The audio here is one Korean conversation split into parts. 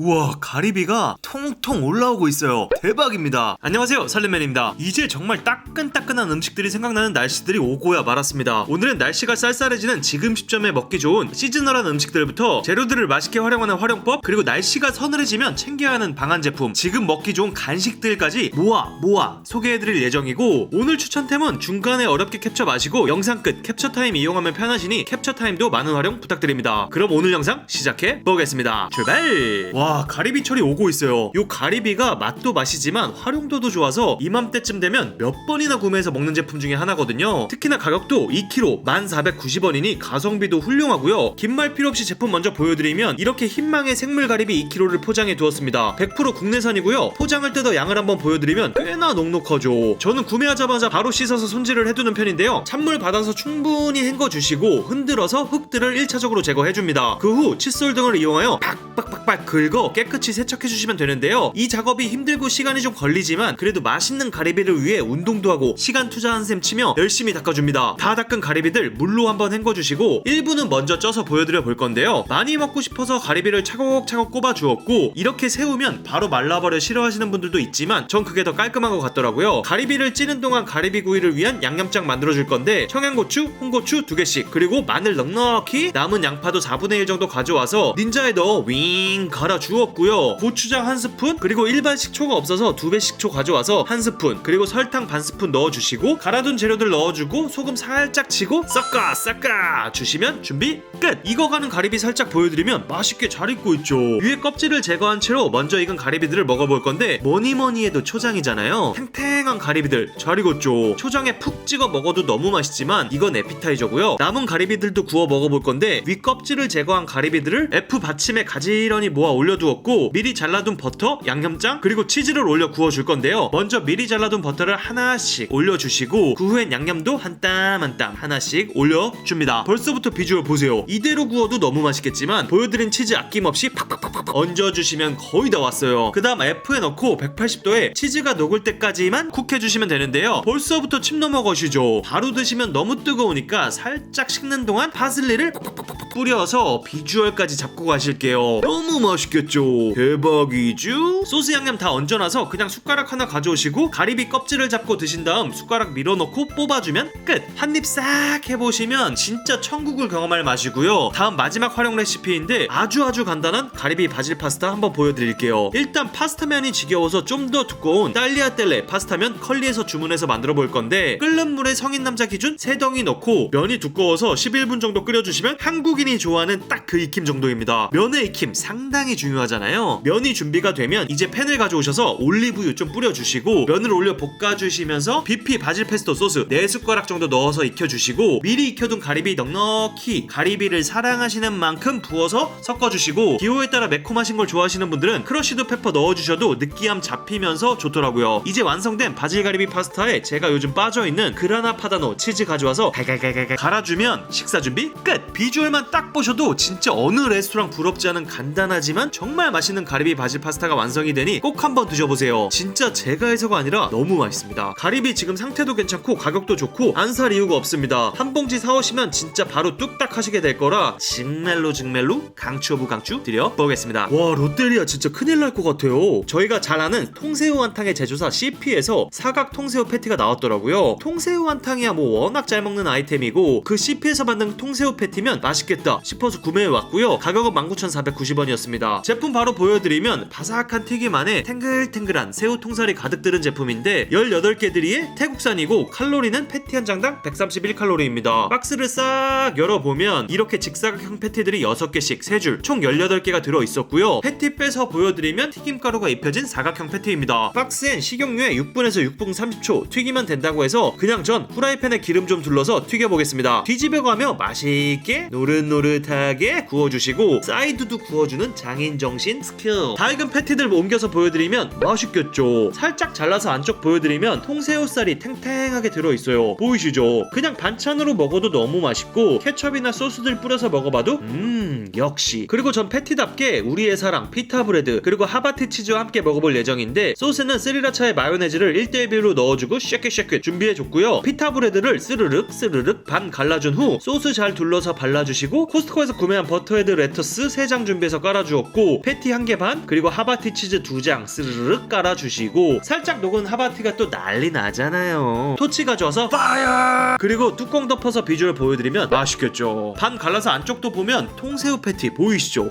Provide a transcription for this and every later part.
우와 가리비가 통통 올라오고 있어요. 대박입니다. 안녕하세요 살림맨입니다. 이제 정말 따끈따끈한 음식들이 생각나는 날씨들이 오고야 말았습니다. 오늘은 날씨가 쌀쌀해지는 지금 시점에 먹기 좋은 시즈널한 음식들부터 재료들을 맛있게 활용하는 활용법 그리고 날씨가 서늘해지면 챙겨야 하는 방한 제품 지금 먹기 좋은 간식들까지 모아 모아 소개해드릴 예정이고 오늘 추천템은 중간에 어렵게 캡처 마시고 영상 끝 캡처 타임 이용하면 편하시니 캡처 타임도 많은 활용 부탁드립니다. 그럼 오늘 영상 시작해 보겠습니다. 출발! 와 가리비철이 오고 있어요. 요 가리비가 맛도 맛이지만 활용도도 좋아서 이맘때쯤 되면 몇 번이나 구매해서 먹는 제품 중에 하나거든요. 특히나 가격도 2kg 1490원이니 가성비도 훌륭하고요. 긴 말 필요 없이 제품 먼저 보여드리면 이렇게 흰망의 생물 가리비 2kg를 포장해 두었습니다. 100% 국내산이고요. 포장을 뜯어 양을 한번 보여드리면 꽤나 넉넉하죠. 저는 구매하자마자 바로 씻어서 손질을 해두는 편인데요. 찬물 받아서 충분히 헹궈 주시고 흔들어서 흙들을 1차적으로 제거해 줍니다. 그 후 칫솔 등을 이용하여 팍팍팍팍 긁어 깨끗이 세척해 주시면 되는데요. 이 작업이 힘들고 시간이 좀 걸리지만 그래도 맛있는 가리비를 위해 운동도 하고 시간 투자한 셈 치며 열심히 닦아줍니다. 다 닦은 가리비들 물로 한번 헹궈 주시고 1부는 먼저 쪄서 보여드려 볼 건데요. 많이 먹고 싶어서 가리비를 차곡차곡 꼽아 주었고 이렇게 세우면 바로 말라버려 싫어하시는 분들도 있지만 전 그게 더 깔끔한 것 같더라고요. 가리비를 찌는 동안 가리비 구이를 위한 양념장 만들어 줄 건데 청양고추, 홍고추 두 개씩 그리고 마늘 넉넉히 남은 양파도 4분의 1 정도 가져와서 닌자에 넣어 윙 갈아 주 었고요. 고추장 한 스푼 그리고 일반 식초가 없어서 두 배 식초 가져와서 한 스푼 그리고 설탕 반 스푼 넣어주시고 갈아둔 재료들 넣어주고 소금 살짝 치고 섞어 섞어 주시면 준비 끝. 익어가는 가리비 살짝 보여드리면 맛있게 잘 익고 있죠. 위에 껍질을 제거한 채로 먼저 익은 가리비들을 먹어볼 건데 뭐니 뭐니 해도 초장이잖아요. 탱탱한 가리비들 잘 익었죠. 초장에 푹 찍어 먹어도 너무 맛있지만 이건 에피타이저고요. 남은 가리비들도 구워 먹어볼 건데 위 껍질을 제거한 가리비들을 F 받침에 가지런히 모아 올려 두었고 미리 잘라둔 버터, 양념장 그리고 치즈를 올려 구워줄 건데요. 먼저 미리 잘라둔 버터를 하나씩 올려주시고 그 후엔 양념도 한 땀 한 땀 하나씩 올려줍니다. 벌써부터 비주얼 보세요. 이대로 구워도 너무 맛있겠지만 보여드린 치즈 아낌없이 팍팍팍팍 얹어주시면 거의 다 왔어요. 그 다음 F에 넣고 180도에 치즈가 녹을 때까지만 쿡 해주시면 되는데요. 벌써부터 침 넘어가시죠. 바로 드시면 너무 뜨거우니까 살짝 식는 동안 파슬리를 팍팍팍팍 뿌려서 비주얼까지 잡고 가실게요. 너무 맛있겠죠? 대박이죠? 소스 양념 다 얹어놔서 그냥 숟가락 하나 가져오시고 가리비 껍질을 잡고 드신 다음 숟가락 밀어넣고 뽑아주면 끝. 한 입 싹 해보시면 진짜 천국을 경험할 맛이고요. 다음 마지막 활용 레시피인데 아주 아주 간단한 가리비 바질 파스타 한번 보여드릴게요. 일단 파스타면이 지겨워서 좀 더 두꺼운 딸리아 텔레 파스타면 컬리에서 주문해서 만들어 볼 건데 끓는 물에 성인 남자 기준 3덩이 넣고 면이 두꺼워서 11분 정도 끓여주시면 한국인이 좋아하는 딱 그 익힘 정도입니다. 면의 익힘 상 당히 중요하잖아요. 면이 준비가 되면 이제 팬을 가져오셔서 올리브유 좀 뿌려주시고 면을 올려 볶아주시면서 비피 바질 페스토 소스 4숟가락 정도 넣어서 익혀주시고 미리 익혀둔 가리비 넉넉히 가리비를 사랑하시는 만큼 부어서 섞어주시고 기호에 따라 매콤하신 걸 좋아하시는 분들은 크러쉬드 페퍼 넣어주셔도 느끼함 잡히면서 좋더라고요. 이제 완성된 바질 가리비 파스타에 제가 요즘 빠져있는 그라나 파다노 치즈 가져와서 갈갈갈갈 갈아주면 식사 준비 끝! 비주얼만 딱 보셔도 진짜 어느 레스토랑 부럽지 않은 간단 하지만 정말 맛있는 가리비 바질 파스타가 완성이 되니 꼭 한번 드셔보세요. 진짜 제가 해서가 아니라 너무 맛있습니다. 가리비 지금 상태도 괜찮고 가격도 좋고 안 살 이유가 없습니다. 한 봉지 사오시면 진짜 바로 뚝딱 하시게 될 거라 정말로 정말로 강추 오브 강추 드려보겠습니다. 와 롯데리아 진짜 큰일 날 것 같아요. 저희가 잘 아는 통새우 한탕의 제조사 CP에서 사각 통새우 패티가 나왔더라고요. 통새우 한탕이야 뭐 워낙 잘 먹는 아이템이고 그 CP에서 만든 통새우 패티면 맛있겠다 싶어서 구매해 왔고요. 가격은 19,490원이었 습니다. 제품 바로 보여드리면 바삭한 튀김 안에 탱글탱글한 새우 통살이 가득 들은 제품인데 18개 들이에 태국산이고 칼로리는 패티 한 장당 131칼로리입니다. 박스를 싹 열어보면 이렇게 직사각형 패티들이 6개씩 3줄 총 18개가 들어있었고요. 패티 빼서 보여드리면 튀김가루가 입혀진 사각형 패티입니다. 박스엔 식용유에 6분에서 6분 30초 튀기면 된다고 해서 그냥 전 후라이팬에 기름 좀 둘러서 튀겨보겠습니다. 뒤집어가며 맛있게 노릇노릇하게 구워주시고 사이드도 구워주는 장인 정신 스킬. 다 익은 패티들 옮겨서 보여드리면 맛있겠죠. 살짝 잘라서 안쪽 보여드리면 통새우살이 탱탱하게 들어있어요. 보이시죠? 그냥 반찬으로 먹어도 너무 맛있고 케첩이나 소스들 뿌려서 먹어봐도 음 역시. 그리고 전 패티답게 우리의 사랑 피타 브레드 그리고 하바트 치즈와 함께 먹어볼 예정인데 소스는 스리라차의 마요네즈를 1대1 비율로 넣어주고 쉐킷 쉐킷 준비해줬고요. 피타 브레드를 스르륵 스르륵 반 갈라준 후 소스 잘 둘러서 발라주시고 코스트코에서 구매한 버터헤드 레터스 3장 준비해서 깔아 주었고 넣어주시고 패티 한 개 반 그리고 하바티 치즈 두 장 스르륵 깔아주시고 살짝 녹은 하바티가 또 난리 나잖아요. 토치 가져와서 파이어! 그리고 뚜껑 덮어서 비주얼 보여드리면 맛있겠죠. 반 갈라서 안쪽도 보면 통새우 패티 보이시죠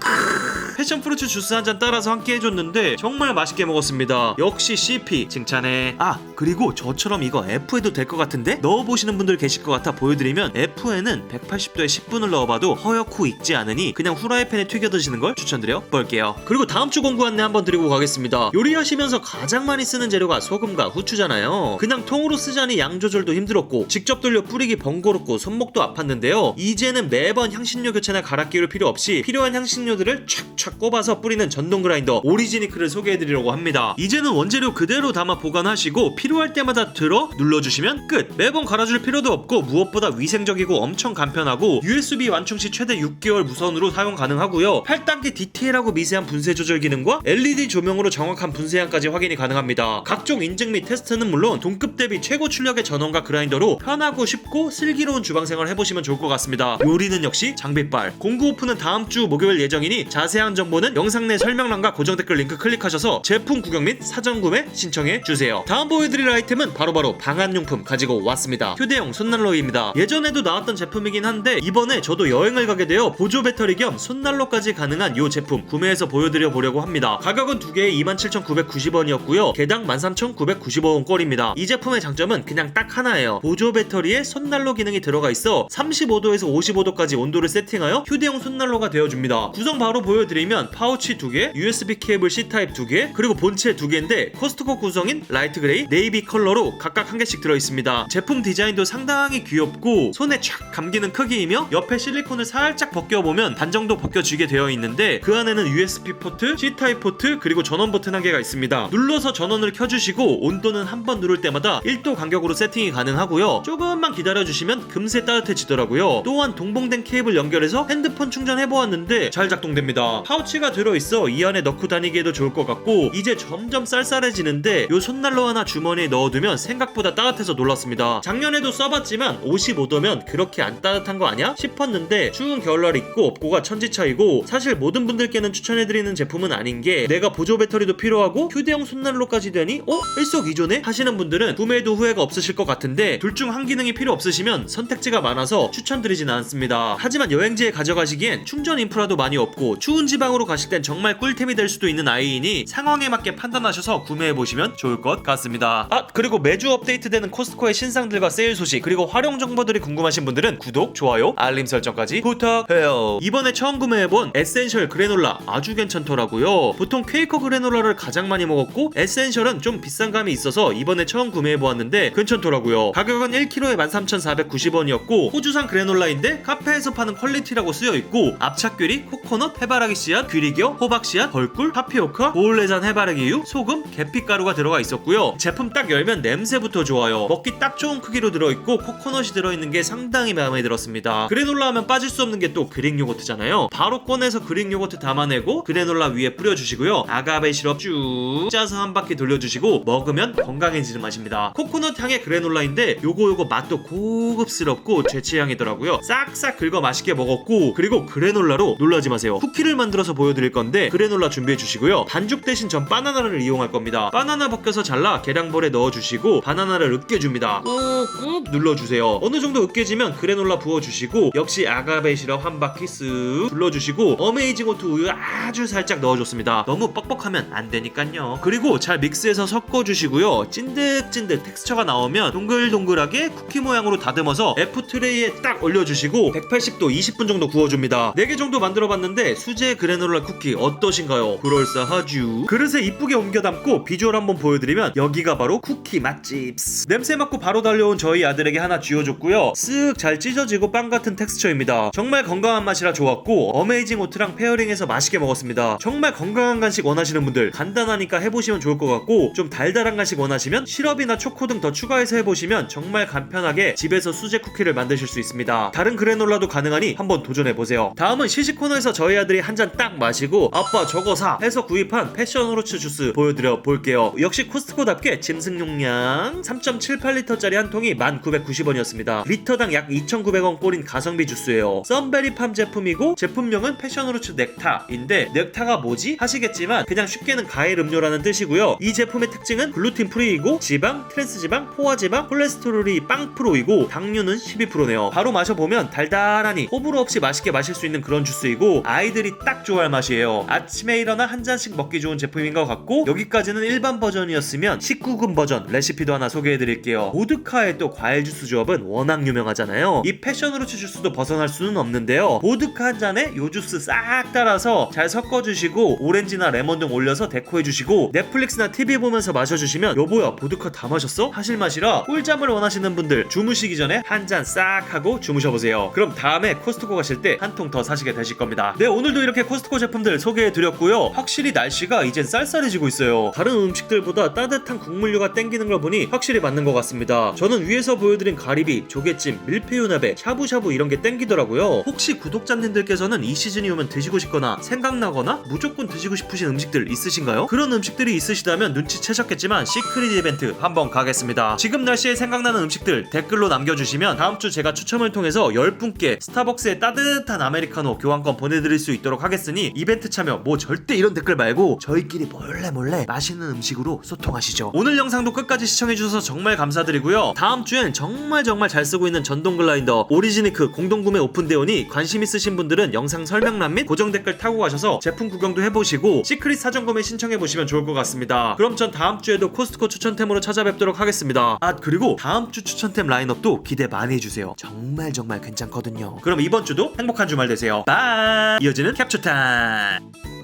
패션 프루츠 주스 한 잔 따라서 함께 해줬는데 정말 맛있게 먹었습니다. 역시 CP 칭찬해. 아 그리고 저처럼 이거 F에도 될 것 같은데 넣어보시는 분들 계실 것 같아 보여드리면 F에는 180도에 10분을 넣어봐도 허옇고 익지 않으니 그냥 후라이팬에 튀겨 드시는 걸 추천드려 볼게요. 그리고 다음 주 공구 안내 한번 드리고 가겠습니다. 요리하시면서 가장 많이 쓰는 재료가 소금과 후추잖아요. 그냥 통으로 쓰자니 양 조절도 힘들었고 직접 돌려 뿌리기 번거롭고 손목도 아팠는데요. 이제는 매번 향신료 교체나 갈아 끼울 필요 없이 필요한 향신료들을 촥촥 꼽아서 뿌리는 전동 그라인더 오리지니크를 소개해드리려고 합니다. 이제는 원재료 그대로 담아 보관하시고 필요할 때마다 들어 눌러주시면 끝. 매번 갈아줄 필요도 없고 무엇보다 위생적이고 엄청 간편하고 USB 완충 시 최대 6개월 무선으로 사용 가능하고요. 8단계 디테일하고 미세한 분쇄 조절 기능과 LED 조명으로 정확한 분쇄량까지 확인이 가능합니다. 각종 인증 및 테스트는 물론 동급 대비 최고 출력의 전원과 그라인더로 편하고 쉽고 슬기로운 주방 생활 해보시면 좋을 것 같습니다. 요리는 역시 장비빨. 공구 오픈은 다음 주 목요일 예정이니 자세한 정보 는 영상 내 설명란과 고정 댓글 링크 클릭하셔서 제품 구경 및 사전 구매 신청해 주세요. 다음 보여드릴 아이템은 바로 바로 방한용품 가지고 왔습니다. 휴대용 손난로입니다. 예전에도 나왔던 제품이긴 한데 이번에 저도 여행을 가게 되어 보조 배터리 겸 손난로까지 가능한 이 제품 구매해서 보여드려 보려고 합니다. 가격은 두 개에 27,990원이었고요. 개당 13,995원 꼴입니다. 이 제품의 장점은 그냥 딱 하나예요. 보조 배터리에 손난로 기능이 들어가 있어 35도에서 55도까지 온도를 세팅하여 휴대용 손난로가 되어줍니다. 구성 바로 보여드리면 파우치 두 개, USB 케이블 C 타입 두 개, 그리고 본체 두 개인데 코스트코 구성인 라이트 그레이, 네이비 컬러로 각각 한 개씩 들어 있습니다. 제품 디자인도 상당히 귀엽고 손에 촥 감기는 크기이며 옆에 실리콘을 살짝 벗겨보면 반 정도 벗겨지게 되어 있는데 그 안에는 USB 포트, C 타입 포트 그리고 전원 버튼 한 개가 있습니다. 눌러서 전원을 켜주시고 온도는 한 번 누를 때마다 1도 간격으로 세팅이 가능하고요. 조금만 기다려주시면 금세 따뜻해지더라고요. 또한 동봉된 케이블 연결해서 핸드폰 충전해보았는데 잘 작동됩니다. 파우치가 들어있어 이 안에 넣고 다니기에도 좋을 것 같고 이제 점점 쌀쌀해지는데 요 손난로 하나 주머니에 넣어두면 생각보다 따뜻해서 놀랐습니다. 작년에도 써봤지만 55도면 그렇게 안 따뜻한 거 아니야? 싶었는데 추운 겨울날 입고 없고가 천지 차이고 사실 모든 분들께는 추천해드리는 제품은 아닌 게 내가 보조 배터리도 필요하고 휴대용 손난로까지 되니 어? 일석이조네? 하시는 분들은 구매해도 후회가 없으실 것 같은데 둘 중 한 기능이 필요 없으시면 선택지가 많아서 추천드리진 않습니다. 하지만 여행지에 가져가시기엔 충전 인프라도 많이 없고 추운 지방 으로 가실 땐 정말 꿀템이 될 수도 있는 아이이니 상황에 맞게 판단하셔서 구매해 보시면 좋을 것 같습니다. 아 그리고 매주 업데이트되는 코스트코의 신상들과 세일 소식 그리고 활용 정보들이 궁금하신 분들은 구독, 좋아요, 알림 설정까지 부탁해요. 이번에 처음 구매해본 에센셜 그래놀라 아주 괜찮더라고요. 보통 퀘이커 그래놀라를 가장 많이 먹었고 에센셜은 좀 비싼 감이 있어서 이번에 처음 구매해보았는데 괜찮더라고요. 가격은 1kg에 13,490원이었고 호주산 그래놀라인데 카페에서 파는 퀄리티라고 쓰여있고 압착귀리, 코코넛, 해바라기 씨앗, 귀리겨, 호박 씨앗, 벌꿀, 타피오카, 보울레산 해바라기유, 소금, 계피가루가 들어가 있었고요. 제품 딱 열면 냄새부터 좋아요. 먹기 딱 좋은 크기로 들어있고 코코넛이 들어있는 게 상당히 마음에 들었습니다. 그래놀라 하면 빠질 수 없는 게 또 그릭 요거트잖아요. 바로 꺼내서 그릭 요거트 담아내고 그래놀라 위에 뿌려주시고요. 아가베 시럽 쭉 짜서 한 바퀴 돌려주시고 먹으면 건강해지는 맛입니다. 코코넛 향의 그래놀라인데 요거 요거 맛도 고급스럽고 제 취향이더라고요. 싹싹 긁어 맛있게 먹었고 그리고 그래놀라로 놀라지 마세요. 쿠키를 만들어서 보여드릴 건데 그래놀라 준비해 주시고요. 반죽 대신 전 바나나를 이용할 겁니다. 바나나 벗겨서 잘라 계량볼에 넣어주시고 바나나를 으깨줍니다. 꾹꾹 눌러주세요. 어느 정도 으깨지면 그래놀라 부어주시고 역시 아가베 시럽 한 바퀴 쓱 둘러주시고 어메이징 오트 우유 아주 살짝 넣어줬습니다. 너무 뻑뻑하면 안 되니까요. 그리고 잘 믹스해서 섞어주시고요. 찐득찐득 텍스처가 나오면 동글동글하게 쿠키 모양으로 다듬어서 F 트레이에 딱 올려주시고 180도 20분 정도 구워줍니다. 4개 정도 만들어봤는데 수제 그래놀라 쿠키 어떠신가요? 그럴싸하죠. 그릇에 이쁘게 옮겨 담고 비주얼 한번 보여드리면 여기가 바로 쿠키 맛집. 냄새 맡고 바로 달려온 저희 아들에게 하나 쥐어줬고요. 쓱 잘 찢어지고 빵 같은 텍스처입니다. 정말 건강한 맛이라 좋았고 어메이징 오트랑 페어링해서 맛있게 먹었습니다. 정말 건강한 간식 원하시는 분들 간단하니까 해보시면 좋을 것 같고 좀 달달한 간식 원하시면 시럽이나 초코 등 더 추가해서 해보시면 정말 간편하게 집에서 수제 쿠키를 만드실 수 있습니다. 다른 그래놀라도 가능하니 한번 도전해보세요. 다음은 시식 코너에서 저희 아들이 한잔딱 딱 마시고 아빠 저거 사 해서 구입한 패션 후르츠 주스 보여드려 볼게요. 역시 코스트코답게 짐승 용량 3.78리터짜리 한 통이 1,990원이었습니다. 리터당 약 2,900원 꼴인 가성비 주스예요. 썬베리팜 제품이고 제품명은 패션 후르츠 넥타인데 넥타가 뭐지? 하시겠지만 그냥 쉽게는 과일 음료라는 뜻이고요. 이 제품의 특징은 글루틴 프리이고 지방, 트랜스 지방, 포화 지방, 콜레스테롤이 빵 프로이고 당류는 12%네요. 바로 마셔보면 달달하니 호불호 없이 맛있게 마실 수 있는 그런 주스이고 아이들이 딱 좋아 할 맛이에요. 아침에 일어나 한 잔씩 먹기 좋은 제품인 것 같고 여기까지는 일반 버전이었으면 19금 버전 레시피도 하나 소개해드릴게요. 보드카의 또 과일 주스 조합은 워낙 유명하잖아요. 이 패션으로치 주스도 벗어날 수는 없는데요. 보드카 한 잔에 요 주스 싹 따라서 잘 섞어주시고 오렌지나 레몬 등 올려서 데코해주시고 넷플릭스나 TV 보면서 마셔주시면 여보야 보드카 다 마셨어? 하실 맛이라 꿀잠을 원하시는 분들 주무시기 전에 한 잔 싹 하고 주무셔보세요. 그럼 다음에 코스트코 가실 때 한 통 더 사시게 되실 겁니다. 네 오늘도 이렇게 코스트 코 제품들 소개해드렸고요. 확실히 날씨가 이젠 쌀쌀해지고 있어요. 다른 음식들보다 따뜻한 국물류가 땡기는 걸 보니 확실히 맞는 것 같습니다. 저는 위에서 보여드린 가리비, 조개찜, 밀푀유나베, 샤브샤브 이런 게 땡기더라고요. 혹시 구독자님들께서는 이 시즌이 오면 드시고 싶거나 생각나거나 무조건 드시고 싶으신 음식들 있으신가요? 그런 음식들이 있으시다면 눈치채셨겠지만 시크릿 이벤트 한번 가겠습니다. 지금 날씨에 생각나는 음식들 댓글로 남겨주시면 다음 주 제가 추첨을 통해서 10분께 스타벅스의 따뜻한 아메리카노 교환권 보내드릴 수 있도록 하겠 으니 이벤트 참여 뭐 절대 이런 댓글 말고 저희끼리 몰래 몰래 맛있는 음식으로 소통하시죠. 오늘 영상도 끝까지 시청해주셔서 정말 감사드리고요. 다음 주엔 정말 정말 잘 쓰고 있는 전동 글라이더 오리지니크 공동구매 오픈되오니 관심 있으신 분들은 영상 설명란 및 고정 댓글 타고 가셔서 제품 구경도 해보시고 시크릿 사전 구매 신청해보시면 좋을 것 같습니다. 그럼 전 다음 주에도 코스트코 추천템으로 찾아뵙도록 하겠습니다. 아 그리고 다음 주 추천템 라인업도 기대 많이 해주세요. 정말 정말 괜찮거든요. 그럼 이번 주도 행복한 주말 되세요. 바이. 이어지는 캡처 타임. ああ。